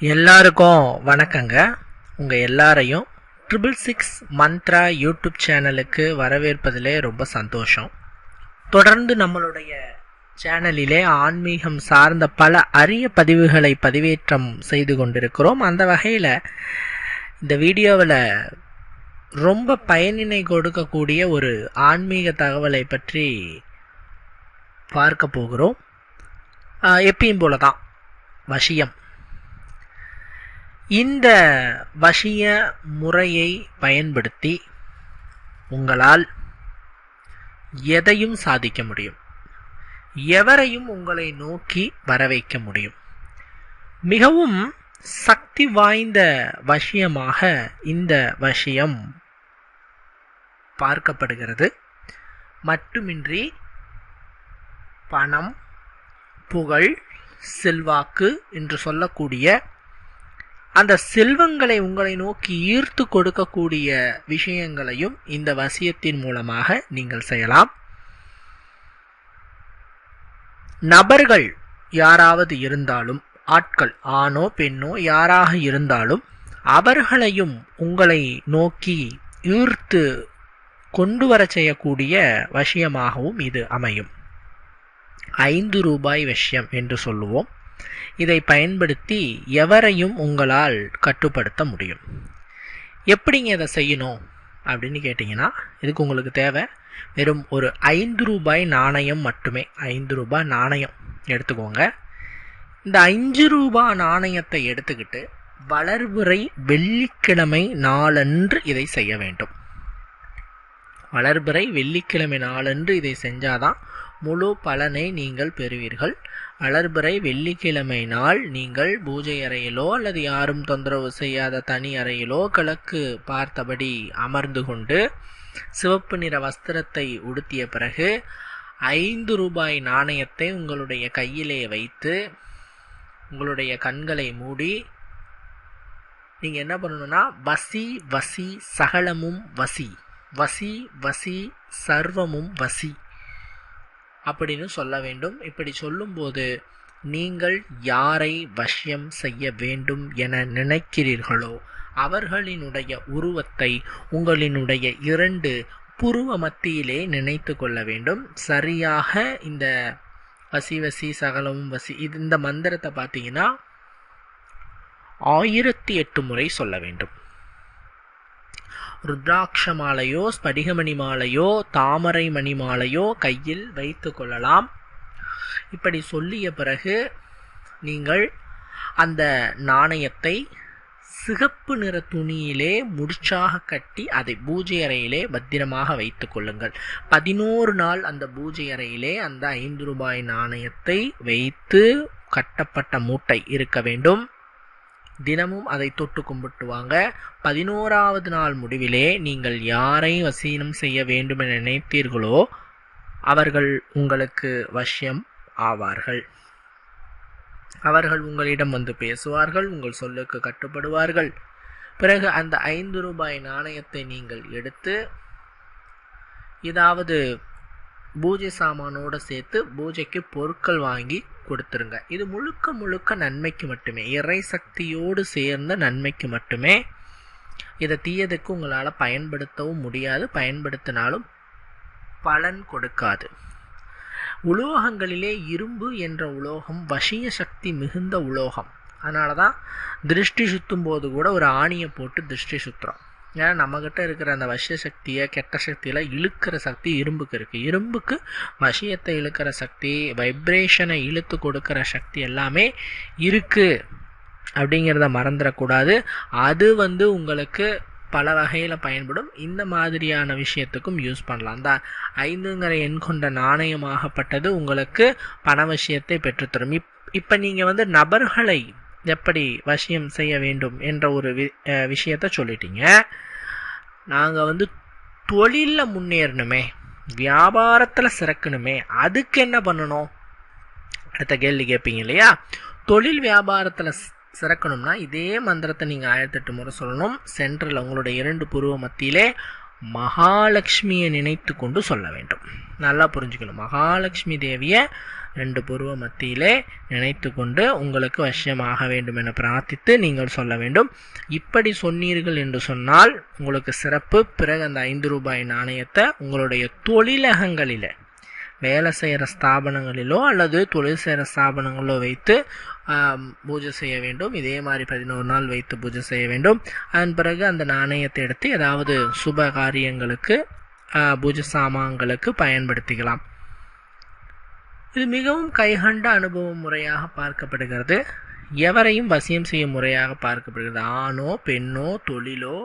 எல்லாருக்கும் வணக்கங்க. உங்கள் எல்லாரையும் ட்ரிபிள் சிக்ஸ் மந்த்ரா யூடியூப் சேனலுக்கு வரவேற்பதிலே ரொம்ப சந்தோஷம். தொடர்ந்து நம்மளுடைய சேனலிலே ஆன்மீகம் சார்ந்த பல அரிய பதிவுகளை பதிவேற்றம் செய்து கொண்டிருக்கிறோம். அந்த வகையில் இந்த வீடியோவில் ரொம்ப பயனினை கொடுக்கக்கூடிய ஒரு ஆன்மீக தகவலை பற்றி பார்க்க போகிறோம். எப்பயும் போல தான் வசியம். இந்த வசிய முறையை பயன்படுத்தி உங்களால் எதையும் சாதிக்க முடியும். எவரையும் உங்களை நோக்கி வர வைக்க முடியும். மிகவும் சக்தி வாய்ந்த வசியமாக இந்த வசியம் பார்க்கப்படுகிறது. மட்டுமின்றி பணம் புகழ் செல்வாக்கு என்று சொல்லக்கூடிய அந்த செல்வங்களை உங்களை நோக்கி ஈர்த்து கொடுக்கக்கூடிய விஷயங்களையும் இந்த வசியத்தின் மூலமாக நீங்கள் செய்யலாம். நபர்கள் யாராவது இருந்தாலும் ஆட்கள் ஆணோ பெண்ணோ யாராக இருந்தாலும் அவர்களையும் உங்களை நோக்கி ஈர்த்து கொண்டு வர செய்யக்கூடிய விஷயமாகவும் இது அமையும். ஐந்து ரூபாய் விஷயம் என்று சொல்லுவோம். இதை பயன்படுத்தி எவரையும் உங்களால் கட்டுப்படுத்த முடியும். எப்படிங்க இதை செய்யணும் அப்படின்னு கேட்டிங்கன்னா இதுக்கு உங்களுக்கு தேவை வெறும் ஒரு ஐந்து ரூபாய் நாணயம் மட்டுமே. ஐந்து ரூபாய் நாணயம் எடுத்துக்கோங்க. இந்த அஞ்சு ரூபாய் நாணயத்தை எடுத்துக்கிட்டு வளர்புரை வெள்ளிக்கிழமை நாளன்று இதை செய்ய வேண்டும். வளர்பிறை வெள்ளிக்கிழமை நாளன்று இதை செஞ்சாதான் முழு பலனை நீங்கள் பெறுவீர்கள். வளர்பிறை வெள்ளிக்கிழமை நாள் நீங்கள் பூஜை அறையிலோ அல்லது யாரும் தொந்தரவு செய்யாத தனி அறையிலோ கிழக்கு பார்த்தபடி அமர்ந்து கொண்டு சிவப்பு நிற வஸ்திரத்தை உடுத்திய பிறகு ஐந்து ரூபாய் நாணயத்தை உங்களுடைய கையிலே வைத்து உங்களுடைய கண்களை மூடி நீங்கள் என்ன பண்ணணும்னா வசி வசி சகலமும் வசி. வசி வசி சர்வமும் வசி. அப்படின்னு சொல்ல வேண்டும். இப்படி சொல்லும்போது நீங்கள் யாரை வசியம் செய்ய வேண்டும் என நினைக்கிறீர்களோ அவர்களினுடைய உருவத்தை உங்களினுடைய இரண்டு புருவ மத்தியிலே நினைத்து கொள்ள வேண்டும். சரியாக இந்த வசி வசி சகலமும் வசி இது இந்த மந்திரத்தை பார்த்தீங்கன்னா ஆயிரத்தி எட்டு முறை சொல்ல வேண்டும். ருத்ராட்ச மாலையோ ஸ்படிகமணி மாலையோ தாமரை மணி மாலையோ கையில் வைத்து கொள்ளலாம். இப்படி சொல்லிய பிறகு நீங்கள் அந்த நாணயத்தை சிகப்பு நிற துணியிலே முடிச்சாக கட்டி அதை பூஜை அறையிலே பத்திரமாக வைத்து கொள்ளுங்கள். பதினோரு நாள் அந்த பூஜை அறையிலே அந்த ஐந்து ரூபாய் நாணயத்தை வைத்து கட்டப்பட்ட மூட்டை இருக்க வேண்டும். தினமும் அதை தொட்டு கும்பிட்டுவாங்க. பதினோராவது நாள் முடிவிலே நீங்கள் யாரை வசீனம் செய்ய வேண்டும் என நினைத்தீர்களோ அவர்கள் உங்களுக்கு வசியம் ஆவார்கள். அவர்கள் உங்களிடம் வந்து பேசுவார்கள் உங்கள் சொல்லுக்கு கட்டுப்படுவார்கள். பிறகு அந்த ஐந்து ரூபாய் நாணயத்தை நீங்கள் எடுத்து ஏதாவது பூஜை சாமானோடு சேர்த்து பூஜைக்கு பொருட்கள் வாங்கி கொடுத்துருங்க. இது முழுக்க முழுக்க நன்மைக்கு மட்டுமே. இறை சக்தியோடு சேர்ந்த நன்மைக்கு மட்டுமே. இதை தீயதுக்கு உங்களால் பயன்படுத்தவும் முடியாது. பயன்படுத்தினாலும் பலன் கொடுக்காது. உலோகங்களிலே இரும்பு என்ற உலோகம் வசிய சக்தி மிகுந்த உலோகம். அதனால தான் திருஷ்டி சுற்றும் போது கூட ஒரு ஆணியை போட்டு திருஷ்டி சுற்றுறோம் ஏன்னா நம்மக்கிட்ட இருக்கிற அந்த வசிய சக்தியை கெட்ட சக்தியில் இழுக்கிற சக்தி இரும்புக்கு இருக்குது இரும்புக்கு வசியத்தை இழுக்கிற சக்தி வைப்ரேஷனை இழுத்து கொடுக்குற சக்தி எல்லாமே இருக்குது அப்படிங்கிறத மறந்துடக்கூடாது. அது வந்து உங்களுக்கு பல வகையில் பயன்படும். இந்த மாதிரியான விஷயத்துக்கும் யூஸ் பண்ணலாம். தான் ஐந்துங்கிற எண் கொண்ட நாணயமாகப்பட்டது உங்களுக்கு பண விஷயத்தை பெற்றுத்தரும். இப் இப்போ நீங்கள் வந்து நபர்களை எப்படி வசியம் செய்ய வேண்டும் என்ற ஒரு வி விஷயத்த சொல்லிட்டீங்க. நாங்கள் வந்து தொழிலில் முன்னேறணுமே வியாபாரத்தில் சிறக்கணுமே அதுக்கு என்ன பண்ணணும்? அடுத்த கேள்வி கேட்பீங்க இல்லையா? தொழில் வியாபாரத்தில் சிறக்கணும்னா இதே மந்திரத்தை நீங்கள் ஆயிரத்தெட்டு முறை சொல்லணும். சென்ட்ரல் உங்களுடைய இரண்டு புருவ மத்தியிலே மகாலட்சுமியை நினைத்து கொண்டு சொல்ல வேண்டும். நல்லா புரிஞ்சுக்கணும். மகாலட்சுமி தேவியை ரெண்டு புருவ மத்தியிலே நினைத்து கொண்டு உங்களுக்கு வசியமாக வேண்டும் என பிரார்த்தித்து நீங்கள் சொல்ல வேண்டும். இப்படி சொன்னீர்கள் என்று சொன்னால் உங்களுக்கு சிறப்பு. பிறகு அந்த ஐந்து ரூபாய் நாணயத்தை உங்களுடைய தொழிலகங்களில் வேலை செய்கிற ஸ்தாபனங்களிலோ அல்லது தொழில் செய்கிற ஸ்தாபனங்களோ வைத்து பூஜை செய்ய வேண்டும். இதே மாதிரி பதினோரு நாள் வைத்து பூஜை செய்ய வேண்டும். அதன் பிறகு அந்த நாணயத்தை எடுத்து ஏதாவது சுப காரியங்களுக்கு பூஜை சாமான்களுக்கு பயன்படுத்திக்கலாம். இது மிகவும் கைகண்ட அனுபவ முறையாக பார்க்கப்படுகிறது. எவரையும் வசியம் செய்யும் முறையாக பார்க்கப்படுகிறது. ஆணோ பெண்ணோ தொழிலோ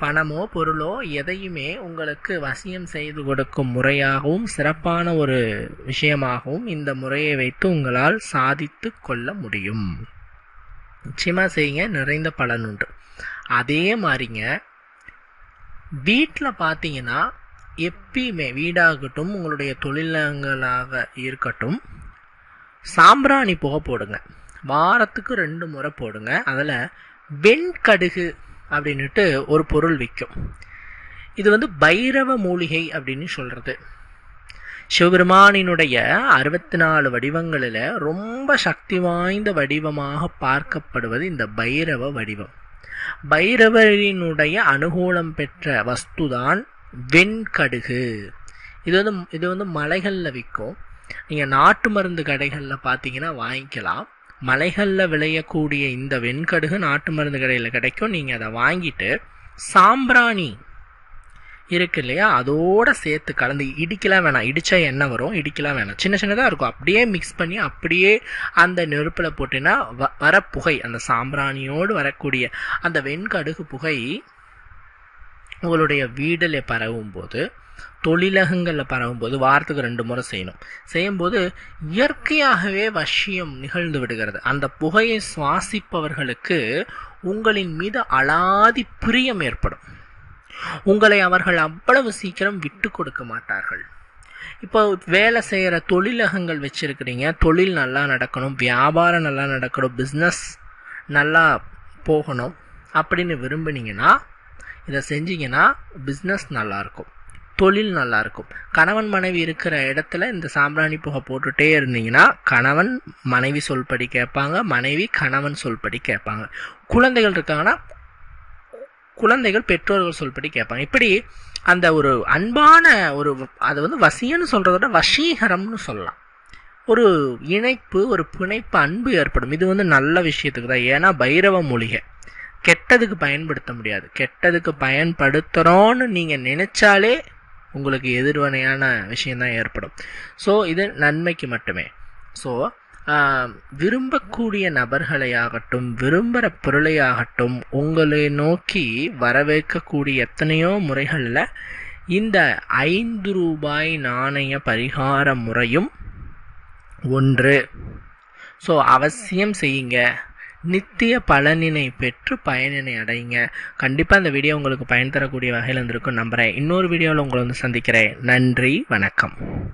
பணமோ பொருளோ எதையுமே உங்களுக்கு வசியம் செய்து கொடுக்கும் முறையாகவும் சிறப்பான ஒரு விஷயமாகவும் இந்த முறையை வைத்து உங்களால் சாதித்து கொள்ள முடியும். நிச்சயமாக செய்யுங்க. நிறைந்த பலன் உண்டு. அதே மாதிரிங்க வீட்டில் பார்த்தீங்கன்னா எப்பயுமே வீடாகட்டும் உங்களுடைய தொழிலங்களாக இருக்கட்டும் சாம்பிராணி புகை போடுங்க. வாரத்துக்கு ரெண்டு முறை போடுங்க. அதில் வெண்கடுகு அப்படின்ட்டு ஒரு பொருள் விற்கும். இது வந்து பைரவ மூலிகை அப்படின்னு சொல்கிறது சிவபெருமானினுடைய அறுபத்தி நாலு வடிவங்களில் ரொம்ப சக்தி வாய்ந்த வடிவமாக பார்க்கப்படுவது இந்த பைரவ வடிவம். பைரவரினுடைய அனுகூலம் பெற்ற வஸ்துதான் வெண்கடுகு. இது வந்து இது வந்து மலைகளில் விற்கும். நீங்கள் நாட்டு மருந்து கடைகளில் பார்த்தீங்கன்னா வாங்கிக்கலாம். மலைகளில் விளையக்கூடிய இந்த வெண்கடுகு நாட்டு மருந்து கடையில் கிடைக்கும். நீங்கள் அதை வாங்கிட்டு சாம்பிராணி இருக்கு இல்லையா? அதோட சேர்த்து கலந்து இடிக்கலாம் வேணாம். இடித்தா என்ன வரும் இடிக்கலாம் வேணாம். சின்ன சின்னதாக இருக்கும். அப்படியே மிக்ஸ் பண்ணி அப்படியே அந்த நெருப்பில் போட்டினா வ வர புகை அந்த சாம்பிராணியோடு வரக்கூடிய அந்த வெண்கடுகு புகை உங்களுடைய வீடில் பரவும் போது தொழிலகங்களில் பரவும்போது வாரத்துக்கு ரெண்டு முறை செய்யணும். செய்யும்போது இயற்கையாகவே வசியம் நிகழ்ந்து விடுகிறது. அந்த புகையை சுவாசிப்பவர்களுக்கு உங்களின் மீது அலாதி பிரியம் ஏற்படும். உங்களை அவர்கள் அவ்வளவு சீக்கிரம் விட்டு கொடுக்க மாட்டார்கள். இப்போ வேலை செய்கிற தொழிலகங்கள் வச்சுருக்கிறீங்க. தொழில் நல்லா நடக்கணும் வியாபாரம் நல்லா நடக்கணும் பிஸ்னஸ் நல்லா போகணும் அப்படின்னு விரும்புனீங்கன்னா இதை செஞ்சிங்கன்னா பிஸ்னஸ் நல்லாயிருக்கும். தொழில் நல்லாயிருக்கும். கணவன் மனைவி இருக்கிற இடத்துல இந்த சாம்பிராணி புகை போட்டுகிட்டே இருந்தீங்கன்னா கணவன் மனைவி சொல்படி கேட்பாங்க மனைவி கணவன் சொல்படி கேட்பாங்க. குழந்தைகள் இருக்காங்கன்னா குழந்தைகள் பெற்றோர்கள் சொல்படி கேட்பாங்க. இப்படி அந்த ஒரு அன்பான ஒரு அது வந்து வசியன்னு சொல்கிறத விட வசீகரம்னு சொல்லலாம். ஒரு இணைப்பு ஒரு பிணைப்பு அன்பு ஏற்படும். இது வந்து நல்ல விஷயத்துக்கு தான். ஏன்னா பைரவ மூலிகை. கெட்டதுக்கு பயன்படுத்த முடியாது. கெட்டதுக்கு பயன்படுத்துகிறோன்னு நீங்கள் நினச்சாலே உங்களுக்கு எதிர்வனையான விஷயந்தான் ஏற்படும். ஸோ இது நன்மைக்கு மட்டுமே. ஸோ விரும்பக்கூடிய நபர்களையாகட்டும் விரும்புகிற பொருளையாகட்டும் உங்களை நோக்கி வரவேற்கக்கூடிய எத்தனையோ முறைகளில் இந்த ஐந்து ரூபாய் நாணய பரிகார முறையும் ஒன்று. ஸோ அவசியம் செய்யுங்க. நித்திய பலனினை பெற்று பயனினை அடையுங்க கண்டிப்பாக இந்த வீடியோ உங்களுக்கு பயன் தரக்கூடிய வகையில் இருந்திருக்கும் நம்புகிறேன் இன்னொரு வீடியோவில் உங்களை வந்து சந்திக்கிறேன். நன்றி வணக்கம்.